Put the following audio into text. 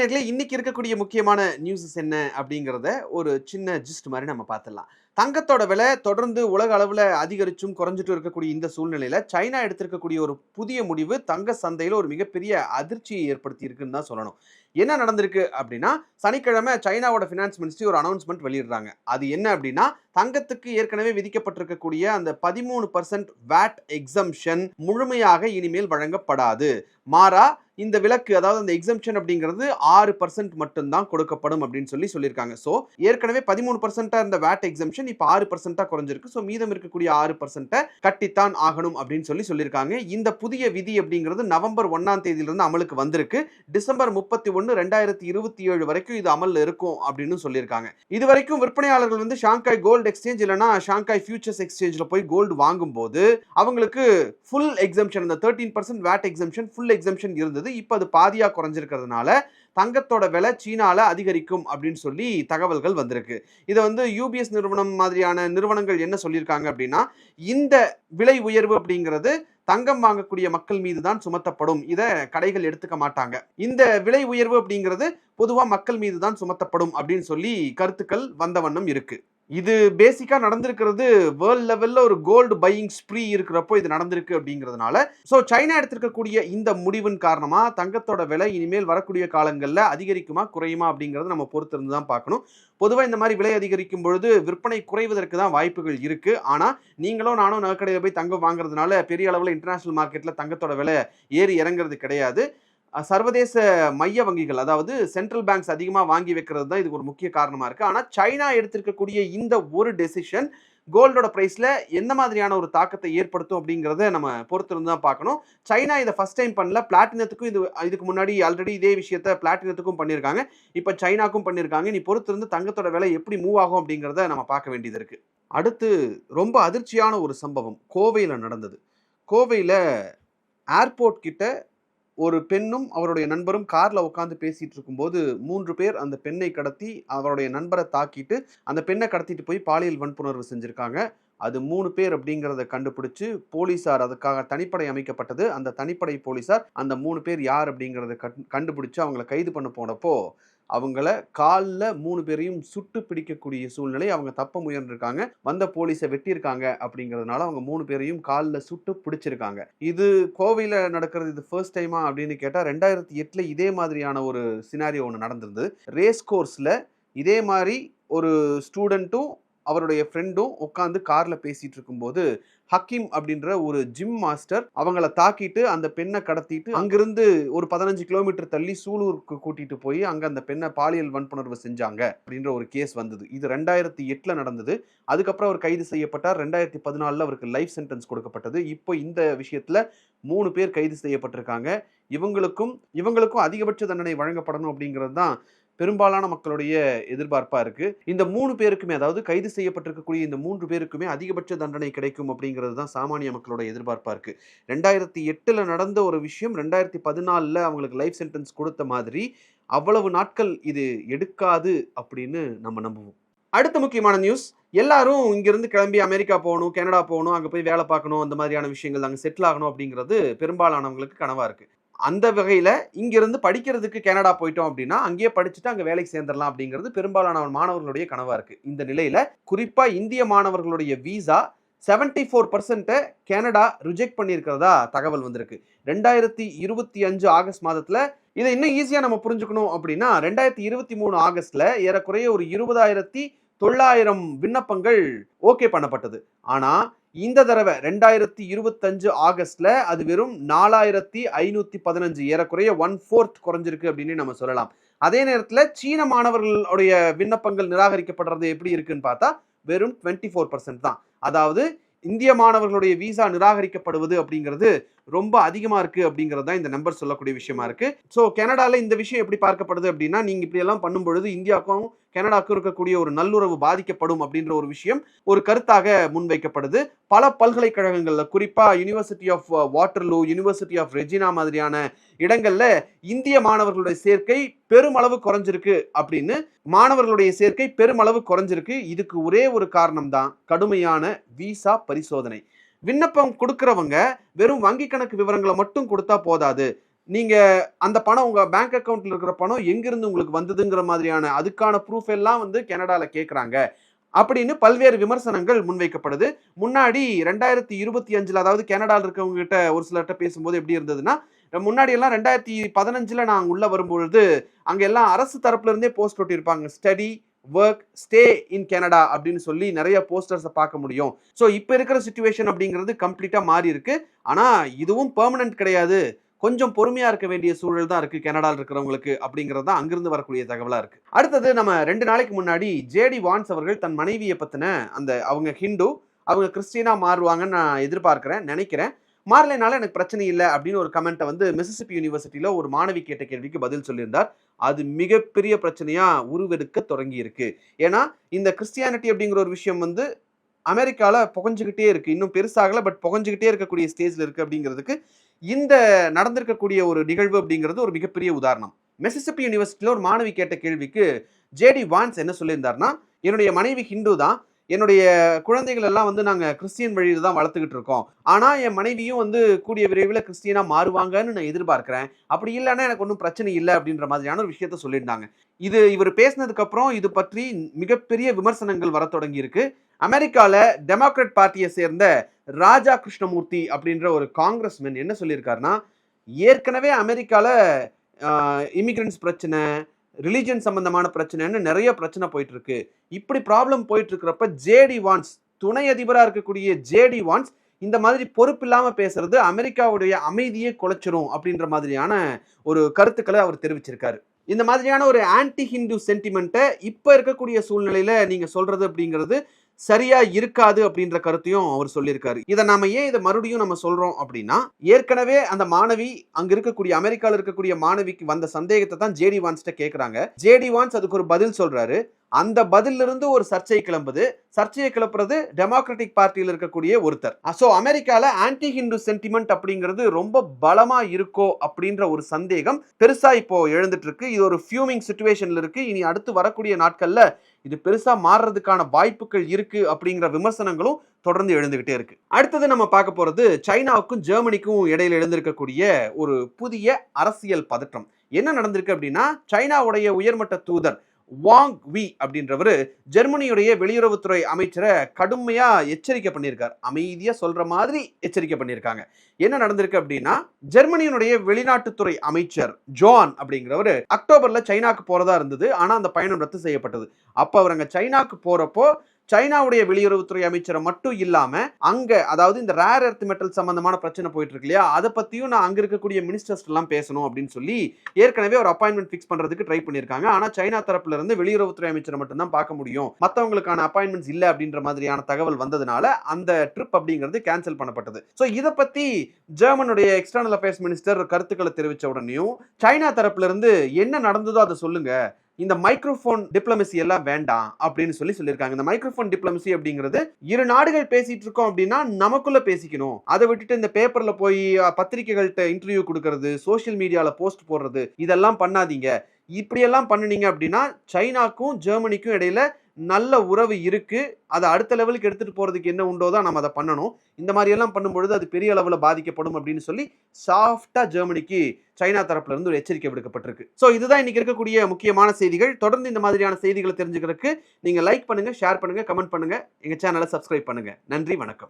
நேர்களே இன்னைக்கு இருக்கக்கூடிய முக்கியமான நியூஸஸ் என்ன அப்படிங்கிறத ஒரு சின்ன ஜிஸ்ட் மாதிரி நம்ம பார்த்துடலாம். தங்கத்தோட விலை தொடர்ந்து உலக அளவில் அதிகரிச்சும் குறைஞ்சிட்டும் இருக்கக்கூடிய இந்த சூழ்நிலையில சைனா எடுத்திருக்கக்கூடிய ஒரு புதிய முடிவு தங்க சந்தையில் ஒரு மிகப்பெரிய அதிர்ச்சியை ஏற்படுத்தி இருக்குன்னு தான் சொல்லணும். என்ன நடந்திருக்கு அப்படின்னா சனிக்கிழமை சைனாவோட ஃபினான்ஸ் மினிஸ்ட்ரி ஒரு அனௌன்ஸ்மெண்ட் வெளியிடுறாங்க. அது என்ன அப்படின்னா தங்கத்துக்கு ஏற்கனவே விதிக்கப்பட்டிருக்கக்கூடிய அந்த பதிமூணு பர்சன்ட் வேட் எக்ஸம்ஷன் முழுமையாக இனிமேல் வழங்கப்படாது. மாறா இந்த விலக்கு அதாவது அந்த எக்ஸம்ஷன் அப்படிங்கிறது ஆறு பர்சன்ட் மட்டும்தான் கொடுக்கப்படும் அப்படின்னு சொல்லி சொல்லியிருக்காங்க. ஸோ ஏற்கனவே பதிமூணு பர்சன்ட்டாக இருந்த வேட் எக்ஸம்ஷன் இப்போ ஆறு பர்சென்ட்டாக குறைஞ்சிருக்கு. ஸோ மீதம் இருக்கக்கூடிய ஆறு பர்சன்ட்டை கட்டித்தான் ஆகணும் அப்படின்னு சொல்லி சொல்லியிருக்காங்க. இந்த புதிய விதி அப்படிங்கிறது நவம்பர் ஒன்னாம் தேதியிலிருந்து அமலுக்கு வந்திருக்கு. டிசம்பர் முப்பத்தி ஒன்று ரெண்டாயிரத்தி இருபத்தி ஏழு வரைக்கும் இது அமலில் இருக்கும் அப்படின்னு சொல்லியிருக்காங்க. இது வரைக்கும் விற்பனையாளர்கள் வந்து ஷாங்காய் கோல்டு எக்ஸ்சேஞ்ச் இல்லைனா ஷாங்காய் ஃபியூச்சர்ஸ் எக்ஸ்சேஞ்சில் போய் கோல்டு வாங்கும்போது அவங்களுக்கு ஃபுல் எக்ஸம்ஷன் அந்த thirteen percent VAT exemption full exemption இருந்தது. இப்போ அது பாதியாக குறைஞ்சிருக்கிறதுனால தங்கத்தோட விலை சீனால அதிகரிக்கும் அப்படின்னு சொல்லி தகவல்கள் வந்திருக்கு. இதை வந்து யூபிஎஸ் நிறுவனம் மாதிரியான நிறுவனங்கள் என்ன சொல்லியிருக்காங்க அப்படின்னா இந்த விலை உயர்வு அப்படிங்கிறது தங்கம் வாங்கக்கூடிய மக்கள் மீது தான் சுமத்தப்படும். இதை கடைகள் எடுத்துக்க மாட்டாங்க. இந்த விலை உயர்வு அப்படிங்கிறது பொதுவாக மக்கள் மீது தான் சுமத்தப்படும் அப்படின்னு சொல்லி கருத்துக்கள் வந்த வண்ணம் இருக்கு. இது பேசிக்காக நடந்திருக்கிறது வேர்ல்ட் லெவலில் ஒரு கோல்டு பையிங் ஸ்ப்ரீ இருக்கிறப்போ இது நடந்திருக்கு அப்படிங்கிறதுனால. ஸோ சைனா எடுத்திருக்கக்கூடிய இந்த முடிவின் காரணமாக தங்கத்தோட விலை இனிமேல் வரக்கூடிய காலங்களில் அதிகரிக்குமா குறையுமா அப்படிங்கிறத நம்ம பொறுத்திருந்து தான் பார்க்கணும். பொதுவாக இந்த மாதிரி விலை அதிகரிக்கும் பொழுது விற்பனை குறைவதற்கு தான் வாய்ப்புகள் இருக்குது ஆனால் நீங்களும் நானும் நகைக்கடையில் போய் தங்கம் வாங்குறதுனால பெரிய அளவில் இன்டர்நேஷ்னல் மார்க்கெட்டில் தங்கத்தோட விலை ஏறி இறங்குறது கிடையாது. சர்வதேச மைய வங்கிகள் அதாவது சென்ட்ரல் பேங்க்ஸ் அதிகமாக வாங்கி வைக்கிறது தான் இதுக்கு ஒரு முக்கிய காரணமாக இருக்குது ஆனால் சைனா எடுத்திருக்கக்கூடிய இந்த ஒரு டெசிஷன் கோல்டோட ப்ரைஸில் எந்த மாதிரியான ஒரு தாக்கத்தை ஏற்படுத்தும் அப்படிங்கிறத நம்ம பொறுத்திருந்து தான் பார்க்கணும். சைனா இதை ஃபஸ்ட் டைம் பண்ணல. பிளாட்டினத்துக்கும் இது இதுக்கு முன்னாடி ஆல்ரெடி இதே விஷயத்த பிளாட்டினத்துக்கும் பண்ணியிருக்காங்க. இப்போ சைனாக்கும் பண்ணியிருக்காங்க. நீ பொறுத்திருந்து தங்கத்தோட விலை எப்படி மூவ் ஆகும் அப்படிங்கிறத நம்ம பார்க்க வேண்டியது இருக்குது அடுத்து ரொம்ப அதிர்ச்சியான ஒரு சம்பவம் கோவையில் நடந்தது. கோவையில் ஏர்போர்ட் கிட்ட ஒரு பெண்ணும் அவருடைய நண்பரும் கார்ல உட்காந்து பேசிட்டு இருக்கும்போது மூன்று பேர் அந்த பெண்ணை கடத்தி அவருடைய நண்பரை தாக்கிட்டு அந்த பெண்ணை கடத்திட்டு போய் பாலியல் வன்புணர்வு செஞ்சிருக்காங்க. அது மூணு பேர் அப்படிங்கிறத கண்டுபிடிச்சு போலீசார் அதுக்காக தனிப்படை அமைக்கப்பட்டது. அந்த தனிப்படை போலீசார் அந்த மூணு பேர் யார் அப்படிங்கிறத கண்- கண்டுபிடிச்சு அவங்கள கைது பண்ண போனப்போ அவங்கள காலில் மூணு பேரையும் சுட்டு பிடிக்கக்கூடிய சூழ்நிலை அவங்க தப்ப முயன்றிருக்காங்க. வந்த போலீஸை வெட்டியிருக்காங்க அப்படிங்கிறதுனால அவங்க மூணு பேரையும் காலில் சுட்டு பிடிச்சிருக்காங்க. இது கோவையில் நடக்கிறது இது ஃபர்ஸ்ட் டைமா அப்படின்னு கேட்டால் ரெண்டாயிரத்தி எட்டில் இதே மாதிரியான ஒரு சினாரியோ ஒன்று நடந்திருந்தது. ரேஸ் கோர்ஸில் இதே மாதிரி ஒரு ஸ்டூடெண்ட்டும் அவருடைய ஃப்ரெண்டும் உட்காந்து காரில் பேசிகிட்டு இருக்கும்போது ஹக்கீம் அப்படின்ற ஒரு ஜிம் மாஸ்டர் அவங்கள தாக்கிட்டு அந்த பெண்ணை கடத்திட்டு அங்கிருந்து ஒரு பதினஞ்சு கிலோமீட்டர் தள்ளி சூலூருக்கு கூட்டிட்டு போய் அங்க அந்த பெண்ணை பாலியல் வன்புணர்வு செஞ்சாங்க அப்படின்ற ஒரு கேஸ் வந்தது. இது ரெண்டாயிரத்தி எட்டுல நடந்தது. அதுக்கப்புறம் அவர் கைது செய்யப்பட்டார். ரெண்டாயிரத்தி பதினாலில் அவருக்கு லைஃப் சென்டென்ஸ் கொடுக்கப்பட்டது. இப்போ இந்த விஷயத்துல மூணு பேர் கைது செய்யப்பட்டிருக்காங்க. இவங்களுக்கும் இவங்களுக்கும் அதிகபட்ச தண்டனை வழங்கப்படணும் அப்படிங்கிறது தான் பெரும்பாலான மக்களுடைய எதிர்பார்ப்பா இருக்கு. இந்த மூணு பேருக்குமே அதாவது கைது செய்யப்பட்டிருக்கக்கூடிய இந்த மூன்று பேருக்குமே அதிகபட்ச தண்டனை கிடைக்கும் அப்படிங்கிறது தான் சாமானிய மக்களோட எதிர்பார்ப்பா இருக்கு. ரெண்டாயிரத்தி எட்டுல நடந்த ஒரு விஷயம் ரெண்டாயிரத்தி பதினாலில் அவங்களுக்கு லைஃப் சென்டென்ஸ் கொடுத்த மாதிரி அவ்வளவு நாட்கள் இது எடுக்காது அப்படின்னு நம்ம நம்புவோம். அடுத்த முக்கியமான நியூஸ் எல்லாரும் இங்கிருந்து கிளம்பி அமெரிக்கா போகணும் கனடா போகணும் அங்கே போய் வேலை பார்க்கணும் அந்த மாதிரியான விஷயங்கள் அங்கே செட்டில் ஆகணும் அப்படிங்கிறது பெரும்பாலானவங்களுக்கு கனவாக இருக்குது அந்த வகையில் இங்கேருந்து படிக்கிறதுக்கு கனடா போயிட்டோம் அப்படின்னா அங்கேயே படிச்சுட்டு அங்கே வேலைக்கு சேர்ந்துடலாம் அப்படிங்கிறது பெரும்பாலான மாணவர்களுடைய கனவாக இருக்குது இந்த நிலையில் குறிப்பாக இந்திய மாணவர்களுடைய வீசா செவன்டி ஃபோர் பர்சன்ட்டை கனடா ரிஜெக்ட் பண்ணியிருக்கிறதா தகவல் வந்திருக்கு. ரெண்டாயிரத்தி இருபத்தி அஞ்சு ஆகஸ்ட் மாதத்தில் இதை இன்னும் ஈஸியாக நம்ம புரிஞ்சுக்கணும் அப்படின்னா ரெண்டாயிரத்தி இருபத்தி மூணு ஆகஸ்டில் ஏறக்குறைய ஒரு இருபதாயிரத்தி தொள்ளாயிரம் விண்ணப்பங்கள் ஓகே பண்ணப்பட்டது. ஆனால் இந்த தடவை ரெண்டாயிரத்தி இருபத்தஞ்சு ஆகஸ்ட்ல அது வெறும் நாலாயிரத்தி ஐநூத்தி பதினஞ்சு ஏறக்குறைய ஒன் ஃபோர்த் குறைஞ்சிருக்கு அப்படின்னு நம்ம சொல்லலாம். அதே நேரத்தில் சீன மாணவர்களுடைய விண்ணப்பங்கள் நிராகரிக்கப்படுறது எப்படி இருக்குன்னு பார்த்தா வெறும் டுவெண்ட்டி ஃபோர் பர்சன்ட் தான். அதாவது இந்திய மாணவர்களுடைய விசா நிராகரிக்கப்படுவது அப்படிங்கிறது ரொம்ப அதிகமாக இருக்குது அப்படிங்கிறது தான் இந்த நம்பர் சொல்லக்கூடிய விஷயமா இருக்கு. ஸோ கனடாவில் இந்த விஷயம் எப்படி பார்க்கப்படுது அப்படின்னா நீங்கள் இப்படியெல்லாம் பண்ணும்பொழுது பண்ணும் பொழுது இந்தியாவுக்கும் கனடாவுக்கும் இருக்கக்கூடிய ஒரு நல்லுறவு பாதிக்கப்படும் அப்படின்ற ஒரு விஷயம் ஒரு கருத்தாக முன்வைக்கப்படுது. பல பல்கலைக்கழகங்களில் குறிப்பாக university of Waterloo university of Regina மாதிரியான இடங்கள்ல இந்திய மாணவர்களுடைய சேர்க்கை பெருமளவு குறைஞ்சிருக்கு அப்படின்னு மாணவர்களுடைய சேர்க்கை பெருமளவு குறைஞ்சிருக்கு. இதுக்கு ஒரே ஒரு காரணம் தான் கடுமையான விசா பரிசோதனை. விண்ணப்பம் கொடுக்கறவங்க வெறும் வங்கி கணக்கு விவரங்களை மட்டும் கொடுத்தா போதாது. நீங்க அந்த பணம் உங்க பேங்க் அக்கவுண்ட்ல இருக்கிற பணம் எங்கிருந்து உங்களுக்கு வந்ததுங்கிற மாதிரியான அதுக்கான ப்ரூஃப் எல்லாம் வந்து கனடால கேட்குறாங்க அப்படின்னு பல்வேறு விமர்சனங்கள் முன்வைக்கப்படுது. முன்னாடி ரெண்டாயிரத்தி இருபத்தி அஞ்சில் அதாவது கனடால இருக்கவங்க கிட்ட ஒரு சிலர்கிட்ட பேசும்போது எப்படி இருந்ததுன்னா முன்னாடி எல்லாம் ரெண்டாயிரத்தி பதினஞ்சில் நான் உள்ளே வரும்பொழுது அங்கே எல்லாம் அரசு தரப்புல இருந்தே post ஒட்டியிருப்பாங்க study work stay in Canada அப்படின்னு சொல்லி நிறைய போஸ்டர்ஸை பார்க்க முடியும். ஸோ இப்போ இருக்கிற சுச்சுவேஷன் அப்படிங்கிறது கம்ப்ளீட்டாக மாறி இருக்கு ஆனால் இதுவும் பெர்மனன்ட் கிடையாது. கொஞ்சம் பொறுமையா இருக்க வேண்டிய சூழல் தான் இருக்கு கனடால இருக்கிறவங்களுக்கு அப்படிங்கிறது தான் அங்கிருந்து வரக்கூடிய தகவலா இருக்கு. அடுத்தது நம்ம ரெண்டு நாளைக்கு முன்னாடி ஜேடி வான்ஸ் அவர்கள் தன் மனைவியை பத்தின அந்த அவங்க ஹிந்து அவங்க கிறிஸ்டினா மாறுவாங்கன்னு நான் எதிர்பார்க்கிறேன் நினைக்கிறேன். மாறலைனால எனக்கு பிரச்சனை இல்லை அப்படின்னு ஒரு கமெண்ட்டை வந்து மிசிசிபி யூனிவர்சிட்டியில ஒரு மாணவி கேட்ட கேள்விக்கு பதில் சொல்லியிருந்தார். அது மிகப்பெரிய பிரச்சனையாக உருவெடுக்க தொடங்கி இருக்கு ஏன்னா இந்த கிறிஸ்டியானிட்டி அப்படிங்கிற ஒரு விஷயம் வந்து அமெரிக்காவில் புகஞ்சுக்கிட்டே இருக்கு. இன்னும் பெருசாகல பட் புகஞ்சுக்கிட்டே இருக்கக்கூடிய ஸ்டேஜில் இருக்கு அப்படிங்கிறதுக்கு இந்த நடந்திருக்கக்கூடிய ஒரு நிகழ்வு அப்படிங்கிறது ஒரு மிகப்பெரிய உதாரணம். மெசிசிபி யூனிவர்சிட்டியில் ஒரு மாணவி கேட்ட கேள்விக்கு ஜேடி வான்ஸ் என்ன சொல்லியிருந்தார்னா என்னுடைய மனைவி ஹிந்து தான் என்னுடைய குழந்தைகள் எல்லாம் வந்து நாங்கள் கிறிஸ்டியன் வழியில் தான் வளர்த்துக்கிட்டு இருக்கோம். ஆனால் என் மனைவியும் வந்து கூடிய விரைவில் கிறிஸ்டியனாக மாறுவாங்கன்னு நான் எதிர்பார்க்குறேன். அப்படி இல்லைன்னா எனக்கு ஒன்றும் பிரச்சனை இல்லை அப்படின்ற மாதிரியான ஒரு விஷயத்த சொல்லியிருந்தாங்க. இது இவர் பேசினதுக்கப்புறம் இது பற்றி மிகப்பெரிய விமர்சனங்கள் வர தொடங்கியிருக்கு. அமெரிக்காவில் டெமோக்ராட் பார்ட்டியை சேர்ந்த ராஜா கிருஷ்ணமூர்த்தி அப்படின்ற ஒரு காங்கிரஸ்மேன் என்ன சொல்லியிருக்காருன்னா ஏற்கனவே அமெரிக்காவில் இமிகிரண்ட்ஸ் பிரச்சனை ரிலீஜன் சம்பந்தமான பிரச்சனைன்னு நிறைய பிரச்சனை போயிட்டு இருக்கு இப்படி ப்ராப்ளம் போயிட்டு இருக்கிறப்ப ஜேடி வான்ஸ் துணை அதிபராக இருக்கக்கூடிய ஜேடி வான்ஸ் இந்த மாதிரி பொறுப்பு இல்லாமல் பேசுறது அமெரிக்காவுடைய அமைதியை குலைச்சிரும் அப்படின்ற மாதிரியான ஒரு கருத்துக்களை அவர் தெரிவிச்சிருக்காரு. இந்த மாதிரியான ஒரு ஆன்டி ஹிந்து சென்டிமெண்ட்டை இப்போ இருக்கக்கூடிய சூழ்நிலையில நீங்க சொல்றது அப்படிங்கிறது சரியா இருக்காது அப்படின்ற கருத்தையும் அவர் சொல்லியிருக்காரு. இதை நாம ஏன் இதை மறுபடியும் நம்ம சொல்றோம் அப்படின்னா ஏற்கனவே அந்த மாணவி அங்க இருக்கக்கூடிய அமெரிக்காவில் இருக்கக்கூடிய மாணவிக்கு வந்த சந்தேகத்தை தான் ஜேடி வான்ஸ்ட கேட்கறாங்க ஜேடி வான்ஸ் அதுக்கு ஒரு பதில் சொல்றாரு. அந்த பதிலிருந்து ஒரு சர்ச்சை கிளம்புது. சர்ச்சையை கிளப்புறது டெமோக்ராட்டிக் பார்ட்டியில் இருக்கக்கூடிய ஒருத்தர். ஸோ அமெரிக்காவில் ஆன்டி ஹிந்து சென்டிமெண்ட் அப்படிங்கிறது ரொம்ப பலமா இருக்கோ அப்படின்ற ஒரு சந்தேகம் பெருசா இப்போ எழுந்துட்டு இருக்கு இது ஒரு ஃபியூமிங் சுச்சுவேஷன்ல இருக்கு. இனி அடுத்து வரக்கூடிய நாட்கள்ல இது பெருசா மாறுறதுக்கான வாய்ப்புகள் இருக்கு அப்படிங்கிற விமர்சனங்களும் தொடர்ந்து எழுந்துகிட்டே இருக்கு. அடுத்தது நம்ம பார்க்க போறது சைனாவுக்கும் ஜெர்மனிக்கும் இடையில எழுந்திருக்கக்கூடிய ஒரு புதிய அரசியல் பதற்றம். என்ன நடந்திருக்கு அப்படின்னா சைனாவுடைய உயர்மட்ட தூதர் வாங் வி அப்படின்றவர் ஜெர்மனியுடைய வெளியுறவுத்துறை அமைச்சரை கடுமையாக எச்சரிக்கை பண்ணியிருக்கார். அமைதியாக சொல்கிற மாதிரி எச்சரிக்கை பண்ணியிருக்காங்க. என்ன நடந்திருக்கு அப்படின்னா ஜெர்மனியினுடைய வெளிநாட்டுத்துறை அமைச்சர் ஜோன் அப்படிங்கிறவர் அக்டோபரில் சைனாக்கு போகிறதா இருந்தது. ஆனால் அந்த பயணம் ரத்து செய்யப்பட்டது. அப்போ அவர் அங்கே சைனாக்கு போகிறப்போ சைனாவுடைய வெளியுறவுத்துறை அமைச்சரை மட்டும் இல்லாம அங்க அதாவது இந்த ரேர் எர்த் மெட்டல் சம்பந்தமான பிரச்சனை போயிட்டு இருக்கு இல்லையா? அதை பத்தியும் நான் அங்க இருக்கக்கூடிய மினிஸ்டர்ஸ் எல்லாம் பேசணும் அப்படின்னு சொல்லி ஏற்கனவே ஒரு அப்பாயின்மெண்ட் ஃபிக்ஸ் பண்றதுக்கு ட்ரை பண்ணிருக்காங்க ஆனா சைனா தரப்புல இருந்து வெளியுறவுத்துறை அமைச்சரை மட்டும் தான் பார்க்க முடியும். மத்தவங்களுக்கான அப்பாயின்மெண்ட்ஸ் இல்ல அப்படின்ற மாதிரியான தகவல் வந்ததுனால அந்த ட்ரிப் அப்படிங்கிறது கேன்சல் பண்ணப்பட்டது. ஸோ இதை பத்தி ஜெர்மனுடைய எக்ஸ்டர்னல் அஃபேர்ஸ் மினிஸ்டர் கருத்துக்களை தெரிவித்த உடனேயும் சைனா தரப்புல இருந்து என்ன நடந்ததோ அதை சொல்லுங்க. இந்த மைக்ரோஃபோன் டிப்ளமசி எல்லாம் வேண்டாம் அப்படின்னு சொல்லி சொல்லியிருக்காங்க. இந்த மைக்ரோஃபோன் டிப்ளமசி அப்படிங்கிறது இரு நாடுகள் பேசிட்டு இருக்கோம் அப்படின்னா நமக்குள்ள பேசிக்கணும். அதை விட்டுட்டு இந்த பேப்பர்ல போய் பத்திரிகைகள்கிட்ட இன்டர்வியூ கொடுக்கறது சோசியல் மீடியால போஸ்ட் போடுறது இதெல்லாம் பண்ணாதீங்க. இப்படியெல்லாம் பண்ணுனீங்க அப்படின்னா சைனாக்கும் ஜெர்மனிக்கும் இடையில நல்ல உறவு இருக்குது அதை அடுத்த லெவலுக்கு எடுத்துகிட்டு போகிறதுக்கு என்ன உண்டோ தான் நம்ம அதை பண்ணணும். இந்த மாதிரியெல்லாம் பண்ணும்பொழுது அது பெரிய அளவில் பாதிக்கப்படும் அப்படின்னு சொல்லி சாஃப்டாக ஜெர்மனிக்கு சைனா தரப்புலேருந்து ஒரு எச்சரிக்கை விடுக்கப்பட்டிருக்கு. ஸோ இதுதான் இன்னைக்கு இருக்கக்கூடிய முக்கியமான செய்திகள். தொடர்ந்து இந்த மாதிரியான செய்திகளை தெரிஞ்சுக்கிறதுக்கு நீங்கள் லைக் பண்ணுங்கள் ஷேர் பண்ணுங்கள் கமெண்ட் பண்ணுங்கள் எங்கள் சேனலை சப்ஸ்கிரைப் பண்ணுங்கள் நன்றி வணக்கம்.